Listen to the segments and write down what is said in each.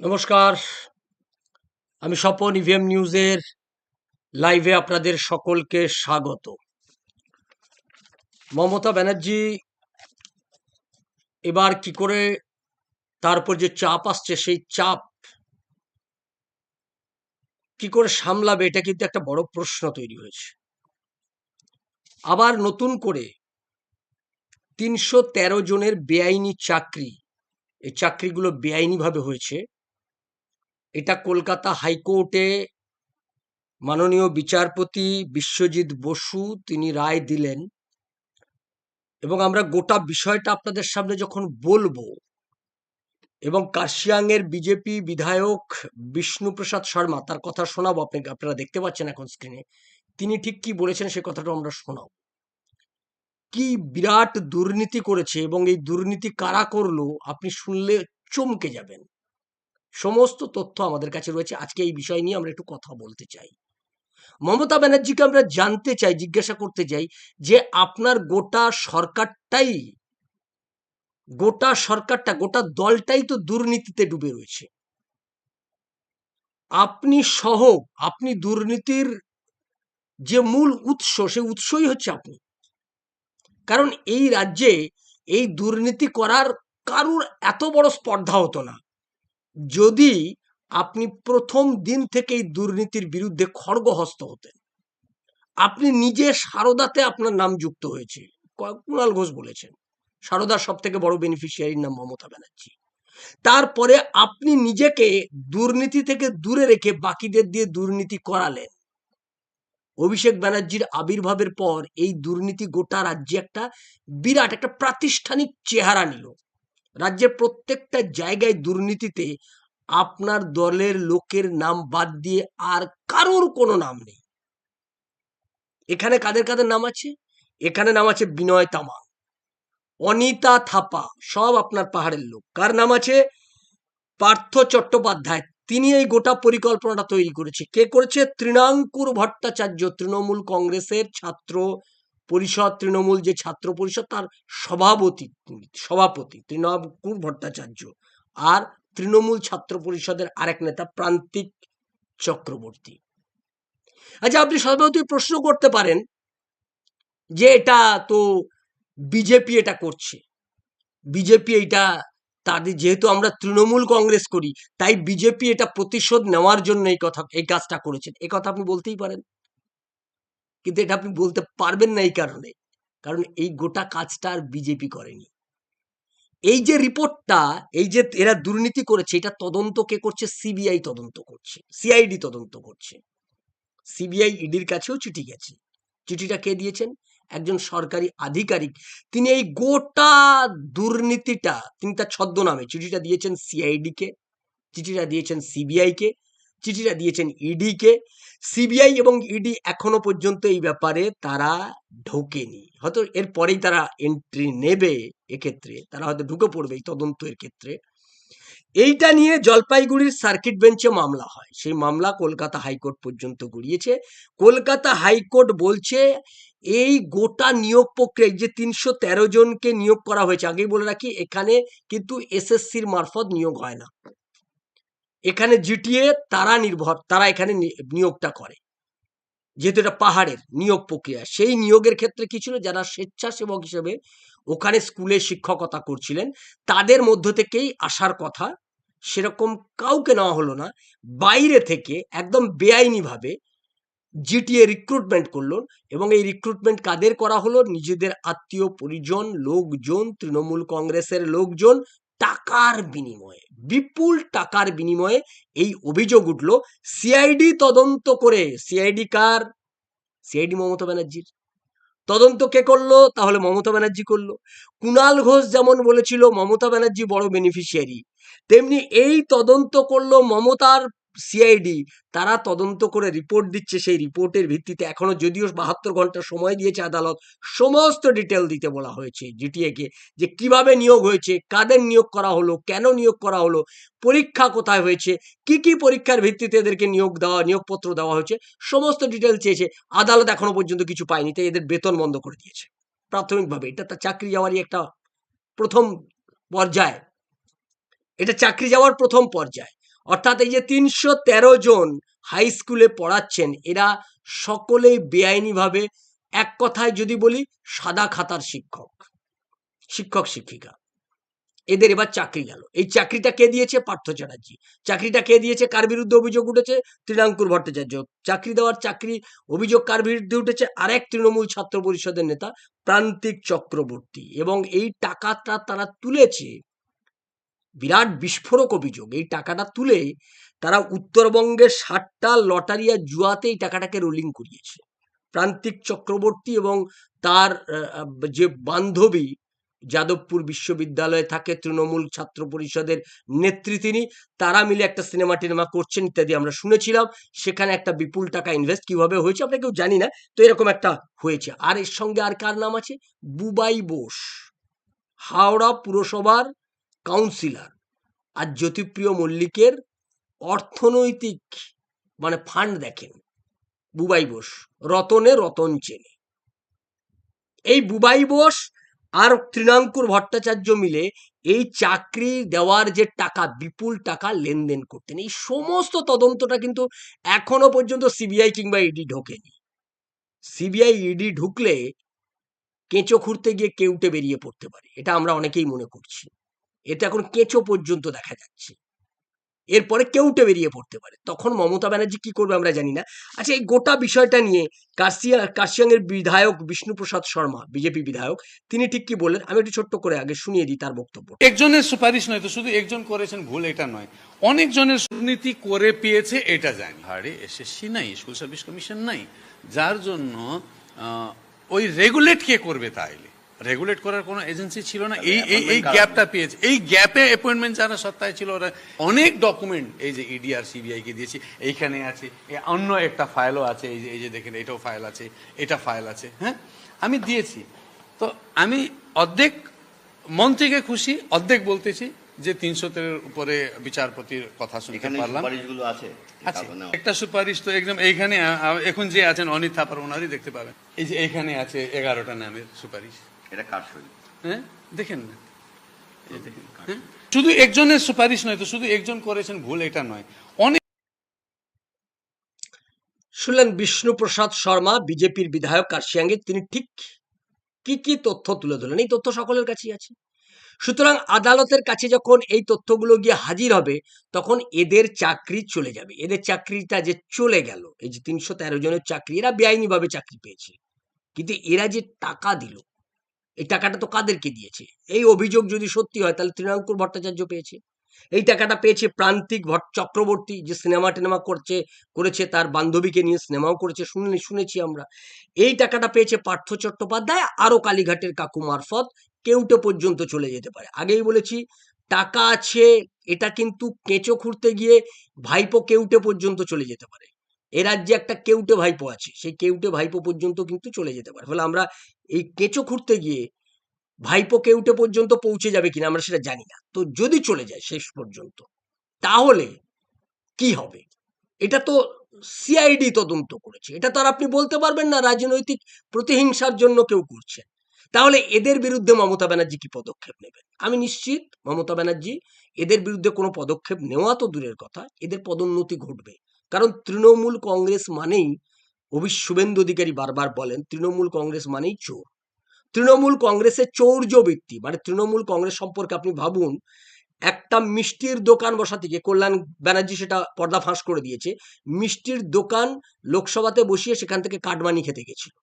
নমস্কার। আমি স্বপন ইভিএম নিউজের লাইভে আপনাদের সকলকে স্বাগত। মমতা ব্যানার্জি এবার কি করে তার উপর যে চাপ আসছে, সেই চাপ কি করে সামলাবে, এটা কিন্তু একটা বড় প্রশ্ন তৈরি হয়েছে। আবার নতুন করে তিনশো তেরো জনের বেআইনি চাকরি, এই চাকরিগুলো বেআইনিভাবে হয়েছে। এটা কলকাতা হাইকোর্টে মাননীয় বিচারপতি বিশ্বজিৎ বসু তিনি রায় দিলেন। এবং আমরা গোটা বিষয়টা আপনাদের সামনে যখন বলব এবং কার্শিয়াংয়ের বিজেপি বিধায়ক বিষ্ণুপ্রসাদ শর্মা, তার কথা শোনাবো আপনি, আপনারা দেখতে পাচ্ছেন এখন স্ক্রিনে তিনি ঠিক কি বলেছেন সে কথাটা আমরা শোনাবো। কি বিরাট দুর্নীতি করেছে এবং এই দুর্নীতি কারা করল, আপনি শুনলে চমকে যাবেন। সমস্ত তথ্য আমাদের কাছে রয়েছে। আজকে এই বিষয় নিয়ে আমরা একটু কথা বলতে চাই। মমতা ব্যানার্জিকে আমরা জানতে চাই, জিজ্ঞাসা করতে চাই যে আপনার গোটা সরকারটাই, গোটা সরকারটা, গোটা দলটাই তো দুর্নীতিতে ডুবে রয়েছে। আপনি সহ, আপনি দুর্নীতির যে মূল উৎস, সে উৎসই হচ্ছে আপনি। কারণ এই রাজ্যে এই দুর্নীতি করার কারুর এত বড় স্পর্ধা হতো না। যদি আপনি প্রথম দিন থেকেই দুর্নীতির বিরুদ্ধে খড়গহস্ত হতেন। আপনি নিজে সারদাতে আপনার নাম যুক্ত হয়েছে। কুণাল ঘোষ বলেছেন, সারদার সব থেকে বড় বেনিফিশিয়ারির নাম মমতা ব্যানার্জি। তারপরে আপনি নিজেকে দুর্নীতি থেকে দূরে রেখে বাকিদের দিয়ে দুর্নীতি করালেন। অভিষেক ব্যানার্জির আবির্ভাবের পর এই দুর্নীতি গোটা রাজ্যে একটা বিরাট, একটা প্রাতিষ্ঠানিক চেহারা নিল। রাজ্যের প্রত্যেকটা জায়গায় দুর্নীতিতে আপনার দলের লোকের নাম বাদ দিয়ে আর কারোর কোনো নাম নেই। এখানে কাদের কাদের নাম আছে? এখানে নাম আছে বিনয় তামা, অনিতা থাপা, সব আপনার পাহাড়ের লোক। কার নাম আছে? পার্থ চট্টোপাধ্যায়। তিনি এই গোটা পরিকল্পনাটা তৈরি করেছে। কে করেছে? তৃণাঙ্কুর ভট্টাচার্য, তৃণমূল কংগ্রেসের ছাত্র পরিষদ, তৃণমূল যে ছাত্র পরিষদ, তার সভাপতি সভাপতি তৃণাঙ্কুর ভট্টাচার্য আর তৃণমূল ছাত্র পরিষদের আরেক নেতা প্রান্তিক চক্রবর্তী। আচ্ছা আপনি সভাপতি প্রশ্ন করতে পারেন যে এটা তো বিজেপি এটা করছে। বিজেপি এটা তাদের যেহেতু আমরা তৃণমূল কংগ্রেস করি, তাই বিজেপি এটা প্রতিশোধ নেওয়ার জন্য এই কথা, এই কাজটা করেছেন। এই কথা আপনি বলতেই পারেন। কিন্তু এটা আপনি বলতে পারবেন না এই কারণে। কারণ এই গোটা কাজটা আর বিজেপি করেনি। এই যে রিপোর্টটা, এই যে এরা দুর্নীতি করেছে, এটা তদন্ত কে করছে? সিবিআই তদন্ত করছে। সিআইডি তদন্ত করছে। সিবিআই ইডির কাছেও চিঠি গেছে। চিঠিটা কে দিয়েছেন? একজন সরকারি আধিকারিক। তিনি এই গোটা দুর্নীতিটা, তিনি তার ছদ্মনামে চিঠিটা দিয়েছেন সিআইডি কে, চিঠিটা দিয়েছেন সিবিআই কে চিঠিটা দিয়েছেন ইডি কে সিবিআই এবং ইডি এখনও পর্যন্ত এই ব্যাপারে তারা ঢোকেনি। হয়তো এরপরেই তারা এন্ট্রি নেবে এক্ষেত্রে, তারা হয়তো ঢুকে পড়বে এই তদন্তের ক্ষেত্রে। এইটা নিয়ে জলপাইগুড়ির সার্কিট বেঞ্চে মামলা হয়। সেই মামলা কলকাতা হাইকোর্ট পর্যন্ত গড়িয়েছে। কলকাতা হাইকোর্ট বলছে, এই গোটা নিয়োগ প্রক্রিয়া যে তিনশো তেরো জনকে নিয়োগ করা হয়েছে, আগেই বলে রাখি, এখানে কিন্তু এসএসসির মারফত নিয়োগ হয় না। এখানে জিটিএ তারা নির্ভর, তারা এখানে নিয়োগটা করে। যেহেতু এটা পাহাড়ের নিয়োগ প্রক্রিয়া, সেই নিয়োগের ক্ষেত্রে কি ছিল? যারা স্বেচ্ছাসেবক হিসেবে ওখানে স্কুলে শিক্ষকতা করছিলেন, তাদের মধ্য থেকেই আসার কথা, সেরকম কাউকে নেওয়া হলো না। বাইরে থেকে একদম বেআইনিভাবে জিটিএ রিক্রুটমেন্ট করল এবং এই রিক্রুটমেন্ট কাদের করা হলো? নিজেদের আত্মীয় পরিজন, লোকজন, তৃণমূল কংগ্রেসের লোকজন টাকার বিনিময়ে, বিপুল টাকার বিনিময়ে এই অভিযোগ উঠল সিআইডি তদন্ত করে। সিআইডি কার? সিআইডি মমতা ব্যানার্জির। তদন্ত কে করল? তাহলে মমতা ব্যানার্জি করল। কুণাল ঘোষ যেমন বলেছিল, মমতা ব্যানার্জি বড় বেনিফিশিয়ারি তেমনি এই তদন্ত করল মমতার সিআইডি তারা তদন্ত করে রিপোর্ট দিচ্ছে, সেই রিপোর্টের ভিত্তিতে এখনও যদিও বাহাত্তর ঘণ্টা সময় দিয়েছে আদালত, সমস্ত ডিটেল দিতে বলা হয়েছে জিটিএ কে যে কীভাবে নিয়োগ হয়েছে, কাদের নিয়োগ করা হলো, কেন নিয়োগ করা হলো, পরীক্ষা কোথায় হয়েছে, কি কি পরীক্ষার ভিত্তিতে এদেরকে নিয়োগ দেওয়া, নিয়োগপত্র দেওয়া হয়েছে, সমস্ত ডিটেল চেয়েছে, আদালত এখনও পর্যন্ত কিছু পায়নি, তাই এদের বেতন বন্ধ করে দিয়েছে। প্রাথমিকভাবে এটা তার চাকরি যাওয়ারই একটা প্রথম পর্যায়। এটা চাকরি যাওয়ার প্রথম পর্যায়। অর্থাৎ এই যে তিনশো তেরো জন হাই স্কুলে পড়াচ্ছেন, এরা সকলেই বেআইনিভাবে এক কথায় যদি বলি সাদা খাতার শিক্ষক শিক্ষক, শিক্ষিকা। এদের এবার চাকরি গেল। এই চাকরিটা কে দিয়েছে? পার্থ চ্যাটার্জি। চাকরিটা কে দিয়েছে? কার বিরুদ্ধে অভিযোগ উঠেছে? তৃণাঙ্কুর ভট্টাচার্য। চাকরি দেওয়ার চাকরি, অভিযোগ কার বিরুদ্ধে উঠেছে? আরেক তৃণমূল ছাত্র পরিষদের নেতা প্রান্তিক চক্রবর্তী। এবং এই টাকাটা তারা তুলেছে বিরাট বিস্ফোরক অভিযোগ। এই টাকাটা তুলে তারা উত্তরবঙ্গের ষাটটা লটারি আর জুয়াতে এই টাকাটাকে রোলিং করিয়েছে। প্রান্তিক চক্রবর্তী এবং তার যে বান্ধবী যাদবপুর বিশ্ববিদ্যালয়ে থাকে তৃণমূল ছাত্র পরিষদের নেত্রী তিনি, তারা মিলে একটা সিনেমা টিনেমা করছেন ইত্যাদি আমরা শুনেছিলাম। সেখানে একটা বিপুল টাকা ইনভেস্ট কীভাবে হয়েছে আমরা কেউ জানি না, তো এরকম একটা হয়েছে। আর এর সঙ্গে আর কার নাম আছে? বুবাই বোস। হাওড়া পুরসভার কাউন্সিলর আর জ্যোতিপ্রিয় মল্লিকের অর্থনৈতিক মানে ফান্ড দেখেন। বুবাই বোস, রতনে রতন চেনে। এই বুবাই বোস আর তৃণাঙ্কুর ভট্টাচার্য মিলে এই চাকরি দেওয়ার যে টাকা, বিপুল টাকা লেনদেন করতেন, এই সমস্ত তদন্তটা কিন্তু এখনও পর্যন্ত সিবিআই কিংবা ইডি ঢোকেনি। সিবিআই, ইডি ঢুকলে কেঁচো খুঁড়তে গিয়ে কেউটে বেরিয়ে পড়তে পারে, এটা আমরা অনেকেই মনে করছি। এটা এখন কেঁচো পর্যন্ত দেখা যাচ্ছে। এরপরে কেউটে বেরিয়ে পড়তে পারে। তখন মমতা ব্যানার্জি কি করবে আমরা জানি না। আচ্ছা এই গোটা বিষয়টা নিয়ে কাশিয়া কাশিয়াংয়ের বিধায়ক বিষ্ণুপ্রসাদ শর্মা বিজেপি বিধায়ক তিনি ঠিক কি বললেন? আমি একটু ছোট্ট করে আগে শুনিয়ে দিই তার বক্তব্য। একজনের সুপারিশ নয় তো শুধু একজন করেছেন ভুল এটা নয়। অনেক জনের দুর্নীতি করে পেয়েছে এটা জানি। হারে এসএসসি নাই স্কুল সার্ভিস কমিশন নাই। যার জন্য ওই রেগুলেট কে করবে তাইলে? রেগুলেট করার কোনো এজেন্সি ছিল না। এই এই এই গ্যাপটা পেয়েছে। এই গ্যাপে অ্যাপয়েন্টমেন্ট যারা সত্তায় ছিল ওরা অনেক ডকুমেন্ট এই যে ইডি আর সিবিআই কে দিয়েছি এইখানে আছে অন্য একটা ফাইলও আছে এই যে এই যে দেখেন এটাও ফাইল আছে এটা ফাইল আছে হ্যাঁ? আমি দিয়েছি। তো আমি অর্ধেক মন থেকে খুশি অর্ধেক বলতেছি যে তিনশো তের উপরে বিচারপতির কথা শুনতে পারলাম। একটা সুপারিশ তো একদম এইখানে এখন যে আছেন অনিত থাপার ওনারই দেখতে পাবেন। এই যে এইখানে আছে এগারোটা নামের সুপারিশ। এটা কার সই হ্যাঁ? দেখেন না। হ্যাঁ? শুধু একজনের সুপারিশ নয় তো শুধু একজন করেছেন ভুল এটা নয়। অনেক শুনলেন বিষ্ণুপ্রসাদ শর্মা বিজেপির বিধায়ক কার্শিয়াঙ্গে। তিনি ঠিক কি কি তথ্য তুলে ধরলেন? এই তথ্য সকলের কাছেই আছে। সুতরাং আদালতের কাছে যখন এই তথ্যগুলো গিয়ে হাজির হবে তখন এদের চাকরি চলে যাবে। এদের চাকরিটা যে চলে গেল এই যে তিনশো তেরো জনের চাকরি এরা বেআইনিভাবে চাকরি পেয়েছে। কিন্তু এরা যে টাকা দিল এই টাকাটা তো কাদেরকে দিয়েছে? এই অভিযোগ যদি সত্যি হয়, তাহলে তৃণাঙ্কুর ভট্টাচার্য পেয়েছে। এই টাকাটা পেয়েছে প্রান্তিক ভট্ট চক্রবর্তী, যে সিনেমা টিনেমা করছে, করেছে তার বান্ধবীকে নিয়ে, সিনেমাও করেছে, শুনলে, শুনেছি আমরা। এই টাকাটা পেয়েছে পার্থ চট্টোপাধ্যায়, আরও কালীঘাটের কাকু মারফত, কেউটে পর্যন্ত চলে যেতে পারে। আগেই বলেছি, টাকা আছে, এটা কিন্তু কেঁচো খুঁড়তে গিয়ে ভাইপো কেউটে পর্যন্ত চলে যেতে পারে। এ রাজ্যে একটা কেউটে ভাইপো আছে। সেই কেউটে ভাইপো পর্যন্ত কিন্তু চলে যেতে পারে। ফলে আমরা এই কেঁচো খুঁড়তে গিয়ে ভাইপো কেউটে পর্যন্ত পৌঁছে যাবে কিনা আমরা সেটা জানি না। তো যদি চলে যায় শেষ পর্যন্ত, তাহলে কি হবে? এটা তো সিআইডি তদন্ত করেছে। এটা তো আর আপনি বলতে পারবেন না, রাজনৈতিক প্রতিহিংসার জন্য কেউ করছে। তাহলে এদের বিরুদ্ধে মমতা ব্যানার্জি কি পদক্ষেপ নেবেন? আমি নিশ্চিত মমতা ব্যানার্জি, এদের বিরুদ্ধে কোনো পদক্ষেপ নেওয়া তো দূরের কথা। এদের পদোন্নতি ঘটবে। কারণ তৃণমূল কংগ্রেস মানেই অভি শুভেন্দু অধিকারী বারবার বলেন, তৃণমূল কংগ্রেস মানেই চোর। তৃণমূল কংগ্রেসের চৌর্য ব্যক্তি মানে তৃণমূল কংগ্রেস সম্পর্কে আপনি ভাবুন, একটা মিষ্টির দোকান বসা থেকে কল্যাণ ব্যানার্জি সেটা পর্দা ফাঁস করে দিয়েছে, মিষ্টির দোকান লোকসভাতে বসিয়ে সেখান থেকে কাটমানি খেতে গেছিল।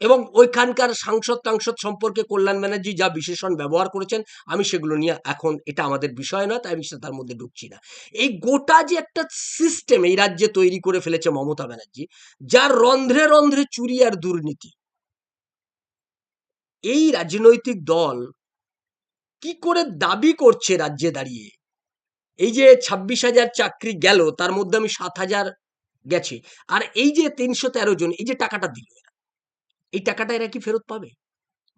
এবং ওইখানকার সাংসদ টাংসদ সম্পর্কে কল্যাণ ব্যানার্জি যা বিশেষণ ব্যবহার করেছেন, আমি সেগুলো নিয়ে এখন এটা আমাদের বিষয় নয়, তাই আমি সেটা তার মধ্যে ঢুকছি না। এই গোটা যে একটা সিস্টেম এই রাজ্যে তৈরি করে ফেলেছে মমতা ব্যানার্জি, যার রন্ধ্রে রন্ধ্রে চুরি আর দুর্নীতি, এই রাজনৈতিক দল কি করে দাবি করছে রাজ্যে দাঁড়িয়ে? এই যে ছাব্বিশ হাজার চাকরি গেল, তার মধ্যে আমি সাত হাজার গেছে, আর এই যে তিনশো তেরো জন, এই যে টাকাটা দিল এই টাকাটা এরা কি ফেরত পাবে?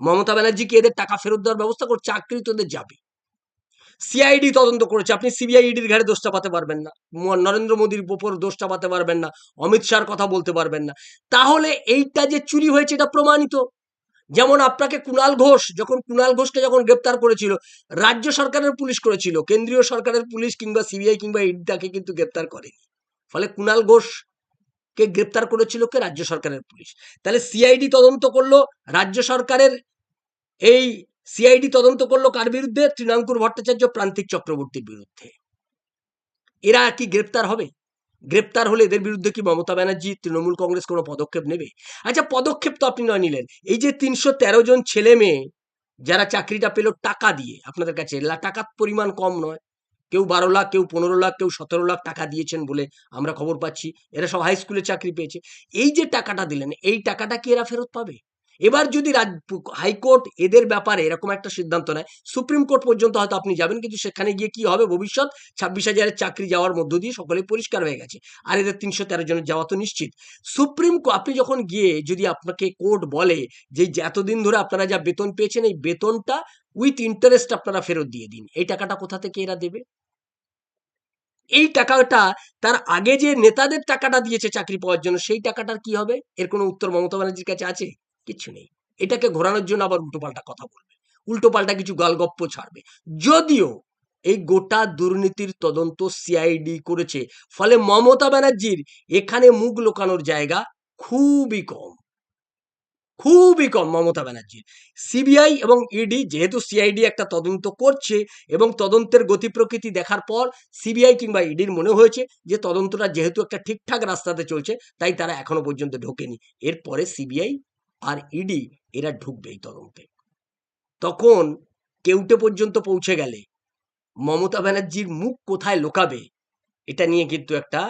মমতা ব্যানার্জি কি এদের টাকা ফেরত দেওয়ার ব্যবস্থা করছে? চাকরি তো এদের যাবে সিআইডি তদন্ত করেছে। আপনি সিবিআইডির ঘাড়ে দোষটা পাতে পারবেন না। নরেন্দ্র মোদীর উপর দোষটা পাতে পারবেন না। অমিত শাহর কথা বলতে পারবেন না। তাহলে এইটা যে চুরি হয়েছে এটা প্রমাণিত। যেমন আপনাকে কুণাল ঘোষ, যখন কুণাল ঘোষকে যখন গ্রেপ্তার করেছিল, রাজ্য সরকারের পুলিশ করেছিল। কেন্দ্রীয় সরকারের পুলিশ কিংবা সিবিআই কিংবা ইডি তাকে কিন্তু গ্রেপ্তার করেনি। ফলে কুণাল ঘোষ কে গ্রেপ্তার করেছিল কে? রাজ্য সরকারের পুলিশ। তাহলে সিআইডি তদন্ত করল রাজ্য সরকারের এই সিআইডি তদন্ত করল কার বিরুদ্ধে? তৃণাঙ্কুর ভট্টাচার্য প্রান্তিক চক্রবর্তীর বিরুদ্ধে। এরা কি গ্রেপ্তার হবে? গ্রেপ্তার হলে এদের বিরুদ্ধে কি মমতা ব্যানার্জি, তৃণমূল কংগ্রেস কোনো পদক্ষেপ নেবে? আচ্ছা পদক্ষেপ তো আপনি নয় নিলেন। এই যে তিনশো তেরো জন ছেলে মেয়ে যারা চাকরিটা পেল টাকা দিয়ে, আপনাদের কাছে টাকার পরিমাণ কম নয়। কেউ বারো লাখ, কেউ পনেরো লাখ, কেউ সতেরো লাখ টাকা দিয়েছেন বলে আমরা খবর পাচ্ছি। এরা সব হাই স্কুলে চাকরি পেয়েছে। এই যে টাকাটা দিলেন, এই টাকাটা কি এরা ফেরত পাবে? এবার যদি হাইকোর্ট এদের ব্যাপারে এরকম একটা সিদ্ধান্ত নেয়, সুপ্রিম কোর্ট পর্যন্ত হয়তো আপনি যাবেন, কিন্তু সেখানে গিয়ে কি হবে? ভবিষ্যৎ ছাব্বিশ হাজারের চাকরি যাওয়ার মধ্য দিয়ে সকলে পরিষ্কার হয়ে গেছে। আর এদের তিনশো তেরো জনের যাওয়া তো নিশ্চিত। সুপ্রিম আপনি যখন গিয়ে যদি আপনাকে কোর্ট বলে যে এতদিন ধরে আপনারা যা বেতন পেয়েছেন, এই বেতনটা উইথ ইন্টারেস্ট আপনারা ফেরত দিয়ে দিন। এই টাকাটা কোথা থেকে এরা দেবে? এই টাকাটা তার আগে যে নেতাদের টাকাটা দিয়েছে চাকরি পাওয়ার জন্য, সেই টাকাটার কি হবে? এর কোনো উত্তর মমতা ব্যানার্জির কাছে আছে? কিছু নেই। এটাকে ঘোরানোর জন্য আবার উল্টোপাল্টা কথা বলবে। উল্টোপাল্টা কিছু গালগপ্প ছাড়বে। যদিও এই গোটা দুর্নীতির তদন্ত সিআইডি করেছে, ফলে মমতা ব্যানার্জির এখানে মুখ লোকানোর জায়গা খুবই কম। খুবই কম, মমতা ব্যানার্জির সিবিআই এবং ইডি যেহেতু সিআইডি একটা তদন্ত করছে এবং তদন্তের গতি প্রকৃতি দেখার পর সিবিআই কিংবা ইডির মনে হয়েছে যে তদন্তটা যেহেতু একটা ঠিকঠাক রাস্তাতে চলছে, তাই তারা এখনও পর্যন্ত ঢোকেনি। এরপরে সিবিআই আর ইডি এরা ঢুকবে এই তদন্তে। তখন কেউটে পর্যন্ত পৌঁছে গেলে মমতা ব্যানার্জির মুখ কোথায় লোকাবে, এটা নিয়ে কিন্তু একটা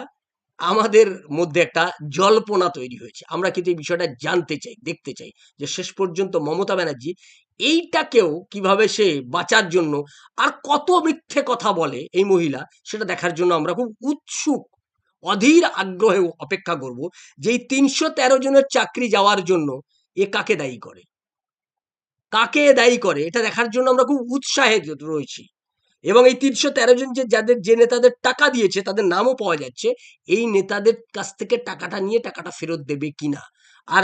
আমাদের মধ্যে একটা জল্পনা তৈরি হয়েছে। আমরা কিন্তু এই বিষয়টা জানতে চাই, দেখতে চাই যে শেষ পর্যন্ত মমতা ব্যানার্জি এইটাকেও কীভাবে সে বাঁচার জন্য আর কত মিথ্যে কথা বলে এই মহিলা, সেটা দেখার জন্য আমরা খুব উৎসুক, অধীর আগ্রহে অপেক্ষা করব যে এই তিনশো তেরো জনের চাকরি যাওয়ার জন্য এ কাকে দায়ী করে? কাকে দায়ী করে? এটা দেখার জন্য আমরা খুব উৎসাহে রয়েছি। এবং এই তিনশো তেরো জন যে, যাদের যে নেতাদের টাকা দিয়েছে, তাদের নামও পাওয়া যাচ্ছে, এই নেতাদের কাছ থেকে টাকাটা নিয়ে টাকাটা ফেরত দেবে কিনা? আর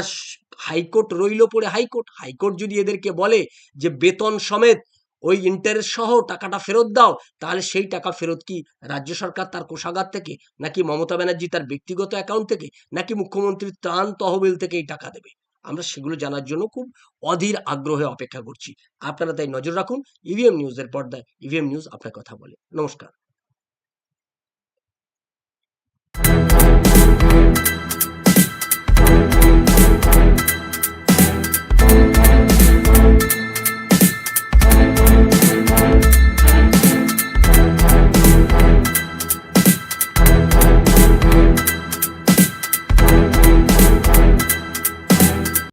হাইকোর্ট রইল পড়ে হাইকোর্ট। হাইকোর্ট যদি এদেরকে বলে যে, বেতন সমেত ওই ইন্টারেস্ট সহ টাকাটা ফেরত দাও, তাহলে সেই টাকা ফেরত কি রাজ্য সরকার তার কোষাগার থেকে, নাকি মমতা ব্যানার্জি তার ব্যক্তিগত অ্যাকাউন্ট থেকে, নাকি মুখ্যমন্ত্রীর ত্রাণ তহবিল থেকে এই টাকা দেবে? আমরা সেগুলো জানার জন্য খুব অধীর আগ্রহে অপেক্ষা করছি। আপনারা তাই নজর রাখুন ইভিএম নিউজের পর্দায় ইভিএম নিউজ আপনার কথা বলে। নমস্কার।